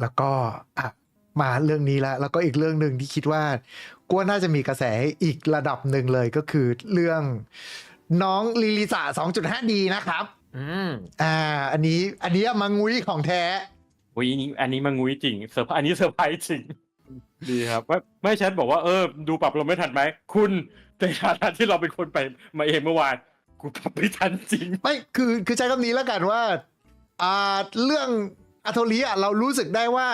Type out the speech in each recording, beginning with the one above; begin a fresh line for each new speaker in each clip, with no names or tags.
แล้วก็อะมาเรื่องนี้แล้ว แล้วก็อีกเรื่องหนึ่งที่คิดว่ากูว่าน่าจะมีกระแสอีกระดับหนึ่งเลยก็คือเรื่องน้องลิลิสา 2.5ดีนะครับ
อืม
อ่า อันนี้อันนี้มังงุ้ยของแท้
อุ้ยนี่อันนี้มันงุ้ยจริงเซอร์ไพรส์อันนี้เซอร์ไพรส์จริง ดีครับไม่ไม่แชทบอกว่าเออ ดูปรับลงไม่ทันไหม คุณในฐานะที่เราเป็นคนไปมาเองเมื่อวานกูปรับไม่ทันจริง
ไม่คือคือใช้คำนี้แล้วกันว่า อ่าเรื่อง อัโทริอะเรารู้สึกได้ว่า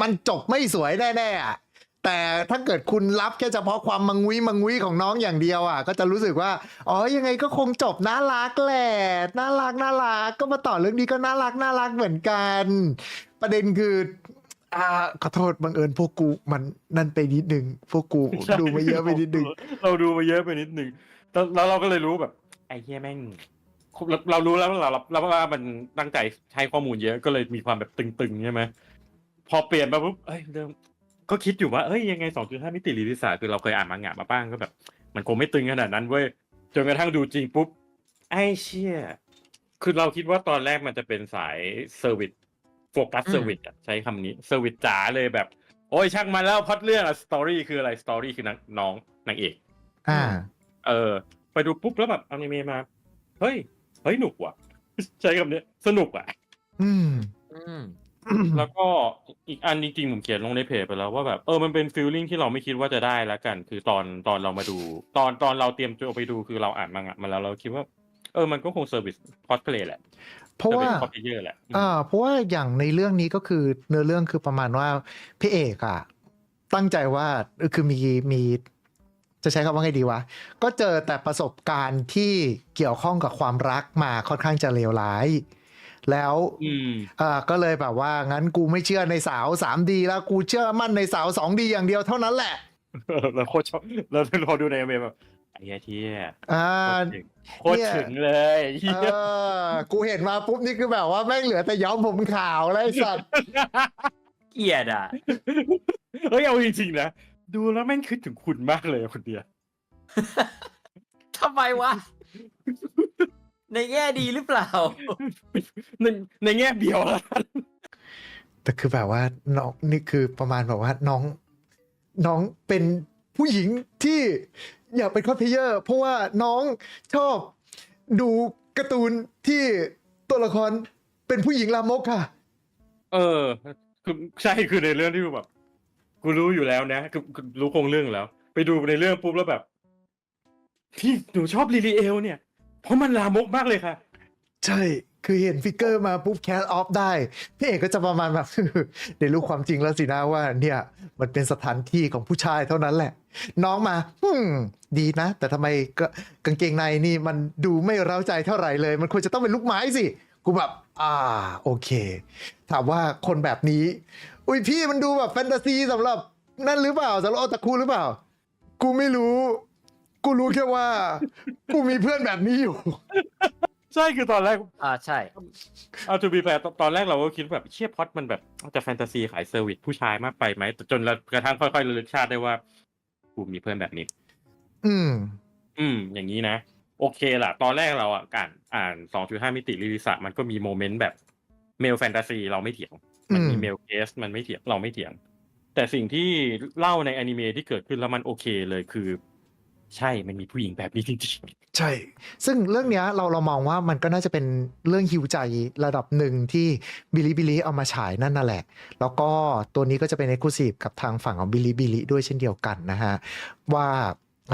มันจบไม่สวยแน่ๆอะแต่ถ้าเกิดคุณรับแค่เฉพาะความมังงุ้ยมังงุ้ของน้องอย่างเดียวอะ ก็จะรู้สึกว่า อ๋อยังไงก็คงจบน่ารักแหละน่ารักน่ารักก็มาต่อเรื่องนี้ก็น่ารักน่ารักเหมือนกัน ประเด็นคืออ่าขอโทษบังเอิญพวกกูมันนั่นไปนิดนึงพวกกูดูมาเยอะไปนิดนึง
เราดูมาเยอะไปนิดนึงแล้วเราก็เลยรู้แบบไอ้เหี้ยแม่ง เราเรารู้แล้วเราเราว่ามันตั้งใจใช้ข้อมูลเยอะก็เลยมีความแบบตึงๆใช่ไหมพอเปลี่ยนมาปุ๊บเอ้ยเริ่มก็คิดอยู่ว่าเอ้ยยังไงสองจุดห้ามิติลีลิสาคือเราเคยอ่านมังงะมาบ้างก็แบบ มันคงไม่ตึงขนาดนั้นเว้ยจนกระทั่งดูจริงปุ๊บไอ้เชี่ยคือเราคิดว่าตอนแรกมันจะเป็นสายเซอร์วิสโฟกัส
อืม
เซอร์วิสอะใช้คำนี้เซอร์วิสจ๋าเลยแบบ โอ้ยช่างมันแล้วพล็อดเรื่องอะสตอรี่คืออะไรสตอรี่คือนางน้องนางเอก
อ่า
เออ ไปดูปุ๊บแล้วแบบอนิเมะมา เฮ้ย เฮ้ยหนุกว่ะ ใช้คำนี้สนุกอะ
อืม
อืม
แล้วก็อีกอันจริงๆผมเขียนลงในเพจไปแล้วว่าแบบเออมันเป็นฟีลลิ่งที่เราไม่คิดว่าจะได้แล้วกัน คือตอนตอนเรามาดู ตอนตอนเราเตรียมตัวไปดูคือเราอ่านมังงะมาแล้วเราคิดว่า เออมันก็คงเซอร์วิสคอสเพลย์แหละ
เพราะว่า
คอสเพลเยอร์แหละอืม
อ่าเพราะว่าอย่างในเรื่องนี้ก็คือเนื้อเรื่องคือประมาณว่าพี่เอกอะตั้งใจว่าเออคือมีมี จะใช้คำว่าไงดีวะ ก็เจอแต่ประสบการณ์ที่เกี่ยวข้องกับความรักมาค่อนข้างจะเลวร้าย แล้ว
อืม
อ่าก็เลยแบบว่า งั้นกูไม่เชื่อในสาว 3D แล้วกูเชื่อมั่นในสาว 2D อย่างเดียวเท่านั้นแหละ
แล้วโคตรชอบแล้วพอดูในอนิเมะแบบไอ้เหี้ยเที่ย
อ่า
โคตรถึงเลยไอ้
เอ
เหี้ย
อกูเห็นมาปุ๊บนี่คือแบบว่าแม่งเหลือแต่ย้อมผมขาวแล้วไอ้สัตว์
เกลียดอะ
เฮ้ยเอาจริงๆนะ ดูแล้วแม่งคิดถึงคุณมากเลยคนเดียว
ทำไมวะ ในแง่ดีหรือเปล่า
ในในแง่เดียวแล้วกัน
แต่คือแบบว่าน้องนี่คือประมาณแบบว่าน้อง น้องเป็นผู้หญิงที่อยากเป็นคอสเพลเยอร์เพราะว่าน้องชอบดูการ์ตูนที่ตัวละครเป็นผู้หญิงลามกค่ะ
เออ คือใช่คือในเรื่องที่แบบ กูรู้อยู่แล้วนะคือคือรู้โครงเรื่องแล้ว ไปดูในเรื่องปุ๊บแล้วแบบที่หนูชอบลิลิเอลเนี่ย เพราะมันลามกมากเลยค่ะ
ใช่ คือเห็นฟิกเกอร์มาปุ๊บแคสออฟได้ พี่เอกก็จะประมาณแบบได้รู้ความจริงแล้วสินะว่า เนี่ย มันเป็นสถานที่ของผู้ชายเท่านั้นแหละ น้องมาอืมดีนะ แต่ทำไมก็กางเกงในนี่มันดูไม่เร้าใจเท่าไหร่เลย มันควรจะต้องเป็นลูกไม้สิ กูแบบ อ่า โอเค ถามว่าคนแบบนี้ อุ้ยพี่มันดูแบบแฟนตาซีสำหรับนั่นหรือเปล่าสำหรับโอตาคุหรือเปล่า กูไม่รู้ กูรู้แค่ว่า กูมีเพื่อนแบบนี้อยู่
ใช่คือตอนแรก
อ่าใช่
เอาทูบีแฟตอนแรกเราก็คิดแบบเชี่ยพล็อดมันแบบจะแฟนตาซีขายเซอร์วิสผู้ชายมากไปไหมแต่จนเรากระทั่งค่อยๆระลึกชาติได้ว่ากูมีเพื่อนแบบนี้
อืม
อืม อย่างนี้นะ โอเคล่ะ ตอนแรกเราอะการอ่าน2.5มิติลิลิสะมันก็มีโมเมนต์แบบเมลแฟนตาซีเราไม่เถียง มันมี
อืม
เมลเคสมันไม่เถียงเราไม่เถียง แต่สิ่งที่เล่าในอนิเมะที่เกิดขึ้นแล้วมันโอเคเลยคือ ใช่มันมีผู้หญิงแบบนี้จริง
ใช่ ซึ่งเรื่องเนี้ยเราเรามองว่ามันก็น่าจะเป็นเรื่องฮิวใจระดับหนึ่งที่บิลิบิลิเอามาฉายนั่นน่ะแหละ แล้วก็ตัวนี้ก็จะเป็นเอก u s i v e กับทางฝั่งของบิลิบิลิด้วยเช่นเดียวกันนะฮะว่า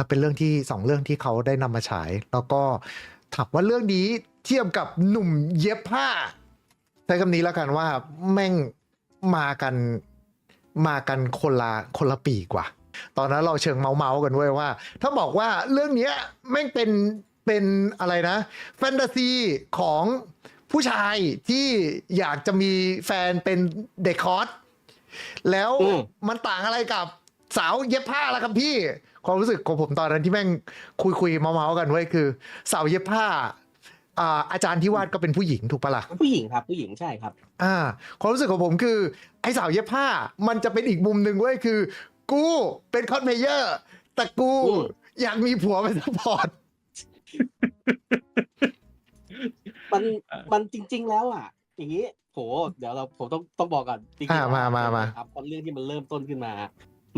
เป็นเรื่องที่สองเรื่องที่เขาได้นำมาฉาย แล้วก็ถามว่าเรื่องนี้เทียบกับหนุ่มเย็บผ้า ใช้คำนี้แล้วกันว่าแม่งมากันมากันคนละคนละปีกว่า ตอนนั้นเราเชิงเมาเมากันเว้ยว่า ถ้าบอกว่าเรื่องนี้แม่งเป็นเป็นอะไรนะ แฟนตาซีของผู้ชายที่อยากจะมีแฟนเป็นเด็กคอร์สแล้ว
มั
นต่างอะไรกับสาวเย็บผ้าล่ะครับพี่ ความรู้สึกของผมตอนนั้นที่แม่งคุยคุยเมาเมากันเว้ยคือ สาวเย็บผ้า อ่าอาจารย์ที่วาดก็เป็นผู้หญิงถูกปะล่ะ
ผู้หญิงครับผู้หญิงใช่ครับ
อ่า ความรู้สึกของผมคือ ไอ้สาวเย็บผ้า มันจะเป็นอีกมุมหนึ่งเว้ยคือ กูเป็นคอสเพลเยอร์แต่กู
อืม
อยากมีผัวเป็นซัพพอร์ต
มันมันจริง ๆ แล้วอะ อย่างนี้ผเดี๋ยวเราผมต้องต้องบอกก่อนจริงๆ
อ่ามามามา
ครับตอนเรื่องที่มันเริ่มต้นขึ้นมา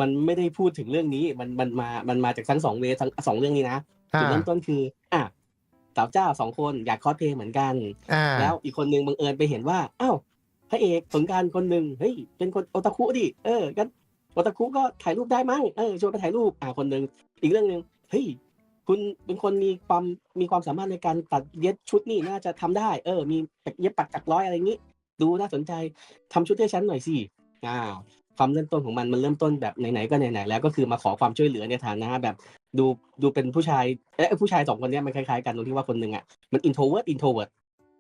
มันไม่ได้พูดถึงเรื่องนี้มันมันมามันมาจากทั้งสองเวทั้งสองเรื่องนี้นะ
อ่า
จุดเริ่มต้นคือ อะ สาวเจ้าสองคนอยากคอสเพลย์เหมือนกัน
อ่า
แล้วอีกคนนึงบังเอิญไปเห็นว่าอ้าวพระเอกสงกรารคนหนึ่งเฮ้ยเป็นคนโอตาคุดิเออกันโอตาคุก็ถ่ายรูปได้มั้งเออชวนไปถ่ายรูปอ่าคนหนึ่งอีกเรื่องหนึ่งเฮ้ยคุณเป็นคนมีความมีความสามารถในการตัดเย็บชุดนี่น่าจะทำได้ เออ มีเย็บปักจักร้อยอะไรอย่างนี้ ดูน่าสนใจทำชุดให้ฉันหน่อยสิอ่า ความเริ่มต้นของมันมันเริ่มต้นแบบไหนๆก็ไหนๆแล้วก็คือมาขอความช่วยเหลือในฐานะแบบ ดูดูเป็นผู้ชายเอ้ยผู้ชายสองคนเนี้ยมันคล้ายๆกันตรงที่ว่าคนหนึ่งอะมันอินโทรเวิร์ดอินโทรเวิร์ด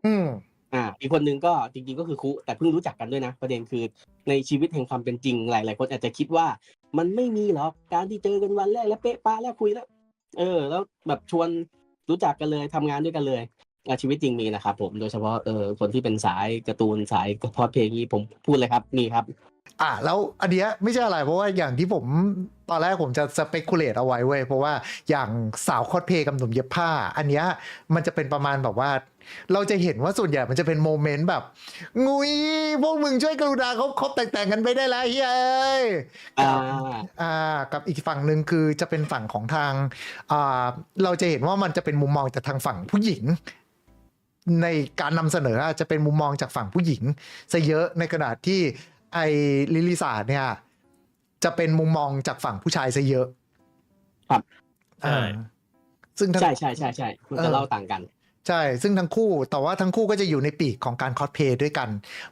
อืม
อ่า อีกคนนึงก็จริงๆก็คือคุแต่เพิ่งรู้จักกันด้วยนะ ประเด็นคือในชีวิตแห่งความเป็นจริงหลายๆคนอาจจะคิดว่า มันไม่มีหรอกการที่เจอกันวันแรกแล้วเป๊ะป้าแล้วคุยแล้ว เออ แล้วแบบชวนรู้จักกันเลยทำงานด้วยกันเลยอะชีวิตจริงมีนะครับผมโดยเฉพาะเออคนที่เป็นสายการ์ตูนสายพอดเพลงนี้ผมพูดเลยครับมีครับ
อะแล้วอันเนี้ยไม่ใช่อะไรเพราะว่าอย่างที่ผมตอนแรกผมจะสเปกุเลตเอาไว้เว้ยเพราะว่าอย่างสาวคอสเพลย์กับหนุ่มเย็บผ้า อันเนี้ยมันจะเป็นประมาณแบบว่า เราจะเห็นว่าส่วนใหญ่มันจะเป็นโมเมนต์แบบ งุยพวกมึงช่วยกรุณาเขาคบแต่งแต่งกันไปได้แล้วเฮ้ย
อ่า
อ่ากับอีกฝั่งหนึ่งคือจะเป็นฝั่งของทางอ่าเราจะเห็นว่ามันจะเป็นมุมมองจากทางฝั่งผู้หญิงในการนำเสนออาจจะเป็นมุมมองจากฝั่งผู้หญิงซะเยอะในขณะที่ ไอ้ลิลิสาเนี่ย จะเป็นมุมมองจากฝั่งผู้ชายซะเยอะ
ครับ
อ่า ซึ่งทั้ง
ใช่ใช่ใช่ใช่มันจะเล่าต่างกัน
ใช่ ซึ่งทั้งคู่ แต่ว่าทั้งคู่ก็จะอยู่ในปีกของการคอสเพลย์ด้วยกัน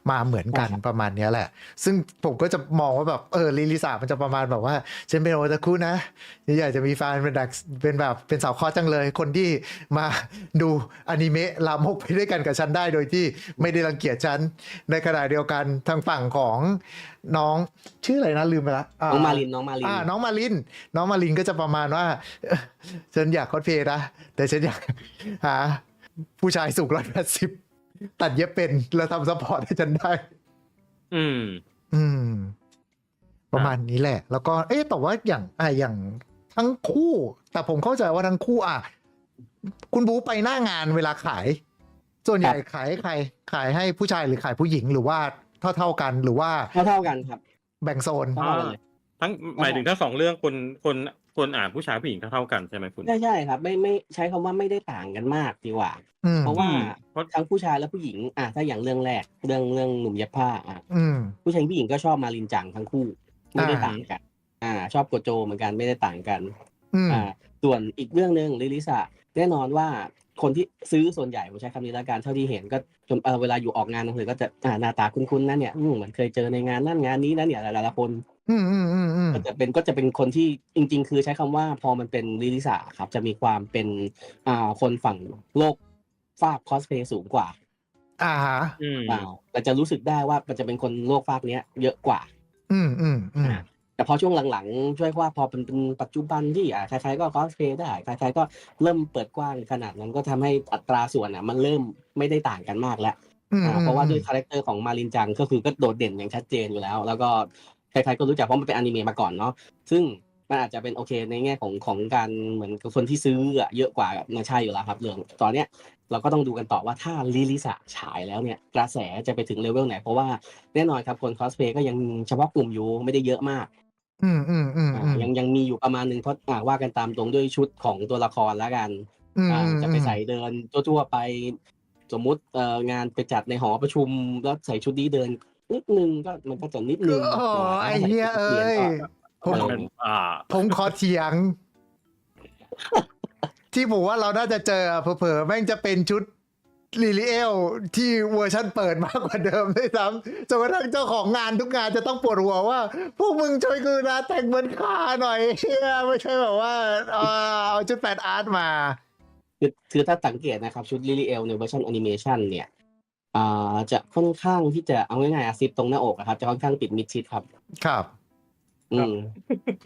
มาเหมือนกัน
ใช่ครับ
ประมาณเนี้ยแหละ ซึ่งผมก็จะมองว่าแบบ เออลิลิสามันจะประมาณแบบว่าฉันเป็นโอตาคุนะฉันอยากจะมีแฟนเป็นดักเป็นแบบเป็นสาวคอสจังเลย คนที่มาดูอนิเมะลามกไปด้วยกันกับฉันได้โดยที่ไม่ได้รังเกียจฉัน ในขณะเดียวกันทางฝั่งของน้องชื่ออะไรนะลืมไปละ
น้องมาลินน้องมาลิน
อ่าน้องมาลิน น้องมาลินก็จะประมาณว่าเอ่อฉันอยากคอสเพลย์นะแต่ฉันอยากหาผู้ชายสูงร้อยแปดสิบตัดเย็บเป็นแล้วทำซัพพอร์ตให้ฉันได้
อืม
อืม ประมาณนี้แหละ แล้วก็ เอ๊ะแต่ว่าอย่างอะอย่างทั้งคู่ แต่ผมเข้าใจว่าทั้งคู่ อะ คุณบูไปหน้างานเวลาขาย ส่วนใหญ่ขายให้ใคร ขายให้ผู้ชายหรือขายผู้หญิงหรือว่า เท่าเท่าๆกันหรือว่า
เท่าเท่าๆกันครับ
แบ่งโซน
เท่าๆกันเลย
ทั้งหมายถึงทั้งสองเรื่องคนคนคนอ่านผู้ชายผู้หญิงเท่าๆกันใช่ไหมคุณ
ใช่ใช่ครับ ไม่ไม่ใช้คำว่าไม่ได้ต่างกันมากดีกว่า
อืม
เพราะว่า
อืมเพราะ
ทั้งผู้ชายและผู้หญิง อะถ้าอย่างเรื่องแรกเรื่องเรื่องหนุ่มเย็บผ้าอะ
อืม
ผู้ชายผู้หญิงก็ชอบมารินจังทั้งคู่ ไม่ได้
อ่า
ต่างกัน อ่า ชอบโกโจเหมือนกันไม่ได้ต่างกัน
อืม
อ่าส่วนอีกเรื่องหนึ่งลิลิสาแน่นอนว่าคนที่ซื้อส่วนใหญ่ผมใช้คำนี้แล้วกันเท่าที่เห็นก็จนเอ่อเวลาอยู่ออกงานหนังสือก็จะอ่าหน้าตาคุ้นๆนั่นเนี่ยอืมเหมือนเคยเจอในงานนั่นงานนี้นั่นเนี่ยหลายๆคน
อืมอืมอืมอืม
ก็จะเป็นก็จะเป็นคนที่จริง ๆ คือใช้คำว่าพอมันเป็นลิลิสาครับ จะมีความเป็นอ่าคนฝั่งโลกฟากคอสเพย์สูงกว่า
อ่าฮะ
อืม
อ่าแต่จะรู้สึกได้ว่ามันจะเป็นคนโลกฟากเนี้ยเยอะกว่า
อืมอืมอืม
แต่พอช่วงหลังๆช่วยว่าพอเป็นเป็นปัจจุบันที่อ่าใครๆก็คอสเพย์ได้ใครๆก็เริ่มเปิดกว้างขนาดนั้นก็ทำให้อัตราส่วนอะมันเริ่มไม่ได้ต่างกันมากแล้ว
อืม
อ่าเพราะว่าด้วยคาแรคเตอร์ของมารินจังก็คือก็โดดเด่นอย่างชัดเจนอยู่แล้ว แล้วก็ใครๆก็รู้จักเพราะมันเป็นอนิเมะมาก่อนเนาะซึ่งมันอาจจะเป็นโอเคในแง่ของของการเหมือนกับคนที่ซื้ออะเยอะกว่ามันใช่อยู่แล้วครับเรื่องตอนเนี้ยเราก็ต้องดูกันต่อว่าถ้าลิลิสะฉายแล้วเนี่ยกระแสจะไปถึงเลเวลไหน เพราะว่าแน่นอนครับคนคอสเพย์ก็ยังเฉพาะกลุ่มอยู่ไม่ได้เยอะมาก
อืมอืมอืม
อ่า
อืม
ยังยังมีอยู่ประมาณหนึ่งเพราะอ่าว่ากันตามตรงด้วยชุดของตัวละครแล้วกัน
อืม
อ่า
อืม
จะไปใส่เดินทั่วๆไป สมมุติเอ่องานไปจัดในหอประชุมแล้วใส่ชุดนี้เดินนิดนึงก็มันก็จะนิดนึง
โอ้าไอ้
ถ้าใส่
เหี้ย
ชุด
เอ้
นัก
ย
เรีนก็
ผม
มันเป็นอ่า
ผมขอเถียง ที่ผมว่าเราน่าจะเจอเผลอๆแม่งจะเป็นชุด ลิลิเอลที่เวอร์ชันเปิดมากกว่าเดิมด้วยซ้ำจนกระทั่งเจ้าของงานทุกงานจะต้องปวดหัวว่า พวกมึงช่วยกูนะแต่งเหมือนข้าหน่อยเชี่ยไม่ใช่แบบว่าเอาเอาชุดแฟนอาร์ตมา
คือคือถ้าสังเกตนะครับ ชุดลิลิเอลในเวอร์ชันแอนิเมชันเนี่ยอ่าจะค่อนข้างที่จะเอาง่ายๆอาซิปตรงหน้าอกอะครับ จะค่อนข้างปิดมิดชิดครับ
ครับ
อืม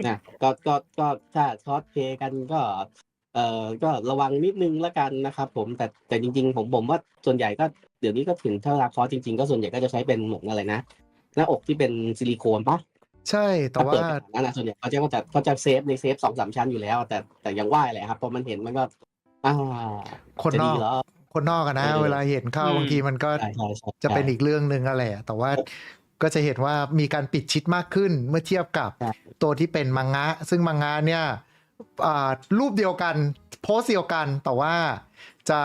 นะก็ก็ก็ถ้าคอสเพลย์กันก็ เอ่อก็ระวังนิดนึงละกันนะครับ ผมแต่แต่จริง ๆ ผมผมว่าส่วนใหญ่ก็เดี๋ยวนี้ก็ถึงถ้าราคอสจริง ๆ ก็ส่วนใหญ่ก็จะใช้เป็นเหมือนอะไรนะหน้าอกที่เป็นซิลิโคนปะ
ใช่แต่
ถ้า
ว่า
เปิดเป็นแบบนั้นนะส่วนใหญ่เขาจะก็จะเขาจะเซฟในเซฟสองสามชั้นอยู่แล้ว แต่แต่ยังว่าแหละครับเพราะมันเห็นมันก็อ่า
คน
จะ
น
ดี
อก
เหรอ
คนนอกอะนะ
เออ
เวลาเห็นเข้า
อืม
บางทีมันก็
ใช่ใช่ใช่
จะเป็นอีกเรื่องหนึ่งอะแหละแต่ว่าก็จะเห็นว่ามีการปิดชิดมากขึ้นเมื่อเทียบกับ
ใช่
ตัวที่เป็นมังงะ ซึ่งมังงะเนี่ยอ่า รูปเดียวกัน โพสต์เดียวกัน แต่ว่าจะ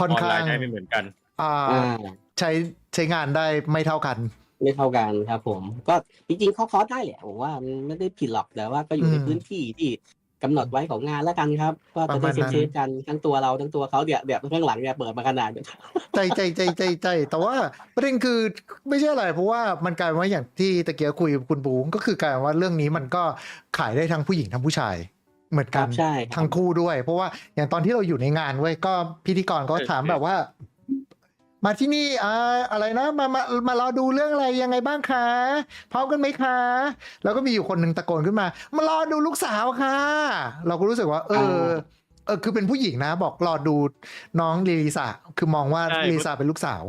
ค่อน
ออน
ข้า
ไล
ง
น์ได้ไม่เหมือนกัน
อ่า
อ่า
ใช้ใช้งานได้ไม่เท่ากัน
ไม่เท่ากันครับผม ก็จริงๆเขาคอร์สได้แหละผมว่ามันไม่ได้ผิดหรอกแต่ว่าก็อยู่ใน
อืม
พื้นที่ที่ กำหนดไว้ของงานแล้วกันครับว่าจะ
ประมา
ได้
ณนั้น
เซฟๆกันทั้งตัวเราทั้งตัวเขาเดี๋ยวเดี๋ยวข้างหลังเนี่ยเปิดมาขนาด
ใจใจใจใจใจแต่ว่าประเด็นคือไม่ใช่อะไรเพราะว่ามันกลายเป็นว่าอย่างที่ตะเกียบคุยกับคุณบูมก็คือกลายเป็นว่าเรื่องนี้มันก็ขายได้ทั้งผู้หญิงทั้งผู้ชายเหมือน
ค
กั
รั
น
บใช่ครับ
ทั้งคู่ด้วย เพราะว่าอย่างตอนที่เราอยู่ในงานเว้ยก็พิธีกรก็
เออ
ถาม
เออ
แบบว่า มาที่นี่อ่าอะไรนะมามามารอดูเรื่องอะไรยังไงบ้างคะพร้อมกันไหมคะ แล้วก็มีอยู่คนหนึ่งตะโกนขึ้นมา มารอดูลูกสาวค่ะ เราก็รู้สึกว่า เออเออคือเป็นผู้หญิงนะ บอกรอดูน้องลิซาคือมองว่า
ใช่
ลิซาเป็นลูกสาว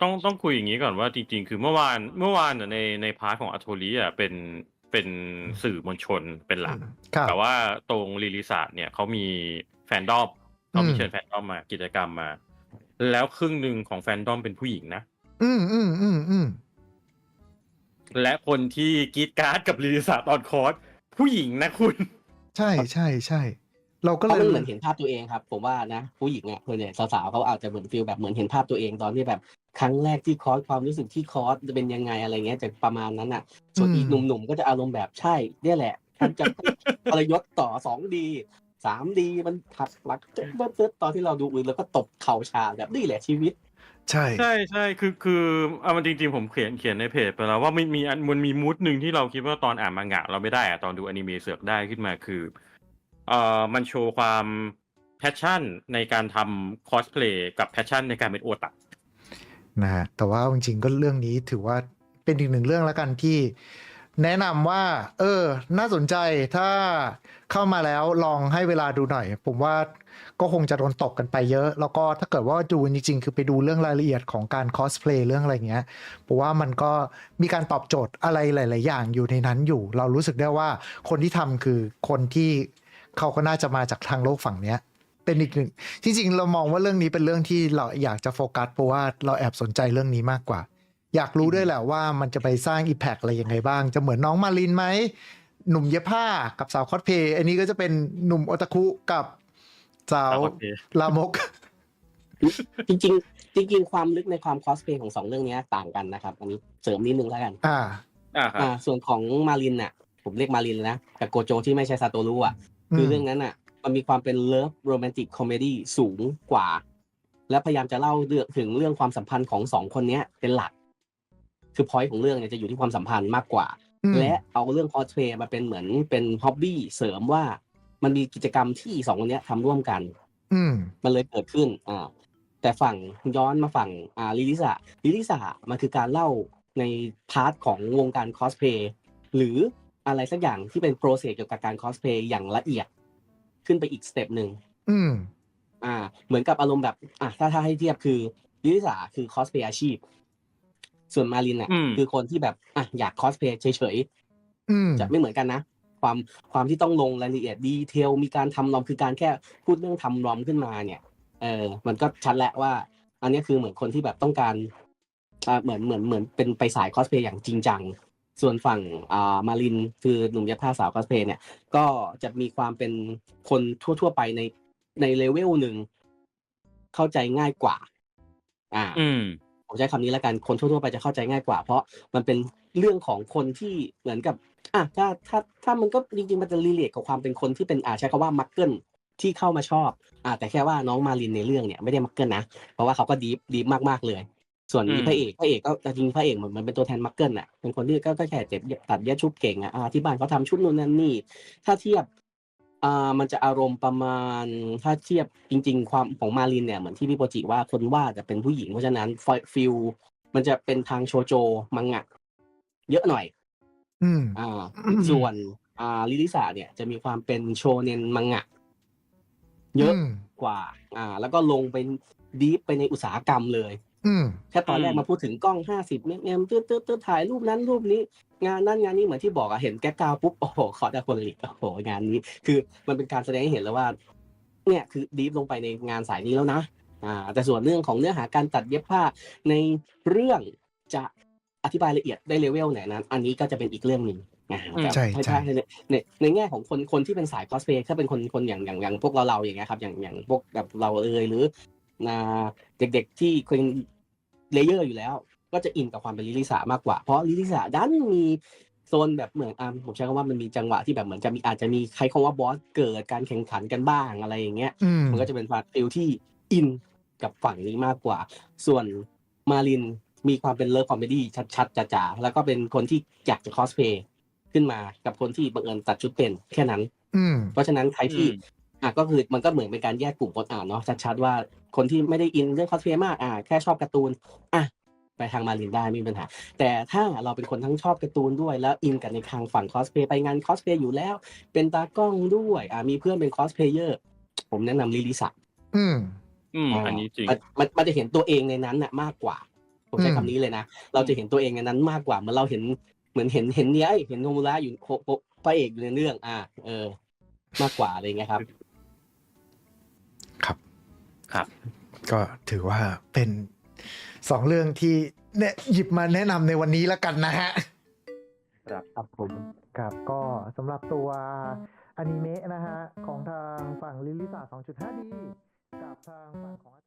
ต้องต้องคุยอย่างนี้ก่อนว่าจริง ๆ คือเมื่อวานเมื่อวานน่ะในในพาร์ทของอัโทลีอะเป็นเป็นสื่อมวลชนเป็นหลัก
ครับ
แต่ว่าตรงลิลิศาสตร์เนี่ยเขามีแฟนดอมเขามี
อืม
เชิญแฟนดอมมากิจกรรมมา แล้วครึ่งหนึ่งของแฟนดอมเป็นผู้หญิงนะ
อืมอืมอืมอืม
และคนที่กรีดการ์ดกับลิลิศาสตร์ตอนคอร์สผู้หญิงนะคุณ
ใช่ใช่ใช่เราก็
ก็
เล
มัน
ย
เหมือนเห็นภาพตัวเองครับ ผมว่านะผู้หญิงอะคนเนี่ยสาวๆเขาอาจจะเหมือนฟีลแบบเหมือนเห็นภาพตัวเองตอนที่แบบ ครั้งแรกที่คอร์สความรู้สึกที่คอร์สจะเป็นยังไงอะไรเงี้ยจะประมาณนั้นอะ ส่วนอีกหนุ่มๆก็จะอารมณ์แบบใช่เนี่ยแหละฉันจะทรยศต่อสองดี สามดีมันถักหลักเบิดเบิดตอนที่เราดูอื่นแล้วก็ตบเข่าชาแบบนี่แหละชีวิต
ใช่
ใช่ใช่คือคือเอามันจริงๆผมเขียนเขียนในเพจไปแล้วว่ามันมีอันมันมีมูดหนึ่งที่เราคิดว่าตอนอ่านมังงะเราไม่ได้อะตอนดูอนิเมะเสือกได้ขึ้นมาคือเอ่อมันโชว์ความแพชชั่นในการทำคอสเพลย์กับแพชชั่นในการเป็นโอตะ
นะฮะแต่ว่าจริงๆก็เรื่องนี้ถือว่าเป็นอีกหนึ่งเรื่องแล้วกันที่ แนะนำว่า เออ น่าสนใจถ้าเข้ามาแล้วลองให้เวลาดูหน่อย ผมว่าก็คงจะโดนตกกันไปเยอะ แล้วก็ถ้าเกิดว่าดูจริง ๆ คือไปดูเรื่องรายละเอียดของการคอสเพลย์เรื่องอะไรเงี้ยผมว่ามันก็มีการตอบโจทย์อะไรหลาย ๆ อย่างอยู่ในนั้นอยู่ เรารู้สึกได้ว่าคนที่ทำคือคนที่เขาก็น่าจะมาจากทางโลกฝั่งเนี้ยเป็นอีกหนึ่งจริง ๆ เรามองว่าเรื่องนี้เป็นเรื่องที่เราอยากจะโฟกัสเพราะว่าเราแอบสนใจเรื่องนี้มากกว่า อยากรู้ด้วยแหละว่ามันจะไปสร้างอิ p แพ t อะไรยังไงบ้าง จะเหมือนน้องมารินไหม หนุ่มเย็บผ้ากับสาวคอสเพย์อันนี้ก็จะเป็นหนุ่มโอตาคุกับสาว
แล้วก็เพย์
ลามก
จริงๆ จริง ๆ ความลึกในความคอสเพลย์ของสองเรื่องเนี้ยต่างกันนะครับ อันนี้เสริมนิดนึงแล้วกัน
อ่า
อ่าครับ
อ่าส่วนของมารินน่ะ ผมเรียกมารินนะกับโกโจที่ไม่ใช่ซาโตรุอะ คือเรื่องนั้นอะ มันมีความเป็นเลิฟโรแมนติกคอมเมดี้สูงกว่า และพยายามจะเล่าเรื่องถึงเรื่องความสัมพันธ์ของสองคนเนี้ยเป็นหลัก คือพอยต์ของเรื่องเนี่ยจะอยู่ที่ความสัมพันธ์มากกว่า
อืม
และเอาเรื่องคอสเพลย์มาเป็นเหมือนเป็นฮ็อบบี้เสริมว่ามันมีกิจกรรมที่สองคนเนี้ยทำร่วมกัน
อืม
มันเลยเกิดขึ้นอ่าแต่ฝั่งย้อนมาฝั่งอ่าลิลิสาลิลิสามันคือการเล่าในพาร์ทของวงการคอสเพลย์หรืออะไรสักอย่างที่เป็นโปรเซสเกี่ยวกับการคอสเพลย์อย่างละเอียด ขึ้นไปอีกสเต็ปหนึ่ง
อืม
อ่า เหมือนกับอารมณ์แบบ อะถ้าถ้าให้เทียบคือลิลิสาคือคอสเพลย์อาชีพ ส่วนมารินอะ
อืม
คือคนที่แบบอะอยากคอสเพลย์เฉยๆ
อืม
จะไม่เหมือนกันนะ ความความที่ต้องลงรายละเอียดดีเทลมีการทำรอมคือการแค่พูดเรื่องทำรอมขึ้นมาเนี่ยเออมันก็ชัดแล้วว่า อันนี้คือเหมือนคนที่แบบต้องการอ่าเหมือนเหมือนเหมือนเป็นไปสายคอสเพลย์อย่างจริงจังส่วนฝั่งอ่ามารินคือหนุ่มยัดผ้าสาวคอสเพลย์เนี่ย ก็จะมีความเป็นคนทั่ว ๆ ไปในในเลเวลหนึ่งเข้าใจง่ายกว่า อ่า
อืม
ผมใช้คำนี้แล้วกันคนทั่วๆไปจะเข้าใจง่ายกว่า เพราะมันเป็นเรื่องของคนที่เหมือนกับอะถ้าถ้าถ้ามันก็จริงๆมันจะรีเลทกับความเป็นคนที่เป็นอ่าใช้คำว่ามักเกิลที่เข้ามาชอบอ่าแต่แค่ว่าน้องมารินในเรื่องเนี่ยไม่ได้มักเกิลนะ เพราะว่าเขาก็ดีฟดีฟมากๆเลย ส่วน
อืม
พระเอกพระเอกก็จริงๆพระเอกเหมือนมันเป็นตัวแทนมักเกิลอะเป็นคนที่ก็ก็แค่เจ็บตัดเย็บชุบเก่งอะอ่าที่บ้านเขาทำชุดนู่นนั่นนี่ ถ้าเทียบ อ่ามันจะอารมณ์ประมาณถ้าเทียบจริง ๆ ความของมารินเนี่ยเหมือนที่พี่โปจิว่าคนวาดจะเป็นผู้หญิงเพราะฉะนั้นฟิลมันจะเป็นทางโชโจมังงะ เยอะหน่อย
อืม
อ่า
อืม
ส่วนอ่าลิลิสาเนี่ยจะมีความเป็นโชเนนมังงะ เยอะ
ม
กว่า อ่า แล้วก็ลงไปดีฟไปในอุตสาหกรรมเลย
อืม
แค่ตอนแรก
อืม
มาพูดถึงกล้องห้าสิบเมมตื้อตื้อตื้อถ่ายรูปนั้นรูปนี้ งานนั้นงานนี้เหมือนที่บอกอะเห็นแก๊กกราวด์ปุ๊บโอ้โหขอแต่คนหลีกโอ้โหงานนี้ คือมันเป็นการแสดงให้เห็นแล้วว่า เนี่ยคือดีฟลงไปในงานสายนี้แล้วนะอ่า แต่ส่วนเรื่องของเนื้อหาการตัดเย็บผ้าในเรื่องจะอธิบายละเอียดได้เลเวลไหนนั้น อันนี้ก็จะเป็นอีกเรื่องหนึ่งนะ
อืม
แต่
ใช่
ถ้า
ใช่
ในในในแง่ของคนคนที่เป็นสายคอสเพย์ถ้าเป็นคนคนอย่างอย่างอย่างพวกเราเราอย่างเงี้ยครับ อย่างอย่างพวกแบบเราเอยหรือนาเด็กๆที่เป็น เลเยอร์อยู่แล้ว ก็จะอินกับความเป็นลิลิสามากกว่า เพราะลิลิสาดันมีโซนแบบเหมือนอ่าผมใช้คำว่ามันมีจังหวะที่แบบเหมือนจะมีอาจจะมีใครคำว่าบอสเกิดการแข่งขันกันบ้างอะไรอย่างเงี้ย
อืม
มันก็จะเป็นฟาฟิลที่อินกับฝั่งนี้มากกว่า ส่วนมารินมีความเป็นเลิฟคอมเมดี้ชัดๆจ๋าๆแล้วก็เป็นคนที่อยากจะคอสเพย์ขึ้นมากับคนที่บังเอิญตัดชุดเป็นแค่นั้น
อืม
เพราะฉะนั้นใครที่อ่ะก็คือมันก็เหมือนเป็นการแยกกลุ่มคนอ่านเนาะชัดๆว่าคนที่ไม่ได้อินเรื่องคอสเพย์มากอะแค่ชอบการ์ตูนอะไปทางมารินได้ไม่มีปัญหา แต่ถ้าเราเป็นคนทั้งชอบการ์ตูนด้วย แล้วอินกับในทางฝั่งคอสเพย์ไปงานคอสเพย์อยู่แล้ว เป็นตากล้องด้วยอะมีเพื่อนเป็นคอสเพลเยอร์ผมแนะนำลิลิสะ
อืม
อืมอันนี้จริง
มันมันมันจะเห็นตัวเองในนั้นน่ะมากกว่า ผมใช้
อืม
คำนี้เลยนะ เราจะเห็นตัวเองในนั้นมากกว่าเหมือนเราเห็นเหมือนเห็นเห็นเนี้ยเห็นโนมุระอยู่โคโคพระเอกอยู่ในเรื่อง อ่า เออ มากกว่าอะไรเงี้ยครับ
ครับ
ครับ
ก็ถือว่าเป็นสองเรื่องที่เนี่ยหยิบมาแนะนำในวันนี้แล้วกันนะฮะ
ครับผม
ครับก็สำหรับตัวอนิเมะนะฮะ ของทางฝั่งลิลิสา 2.5ดีกับทางฝั่งของ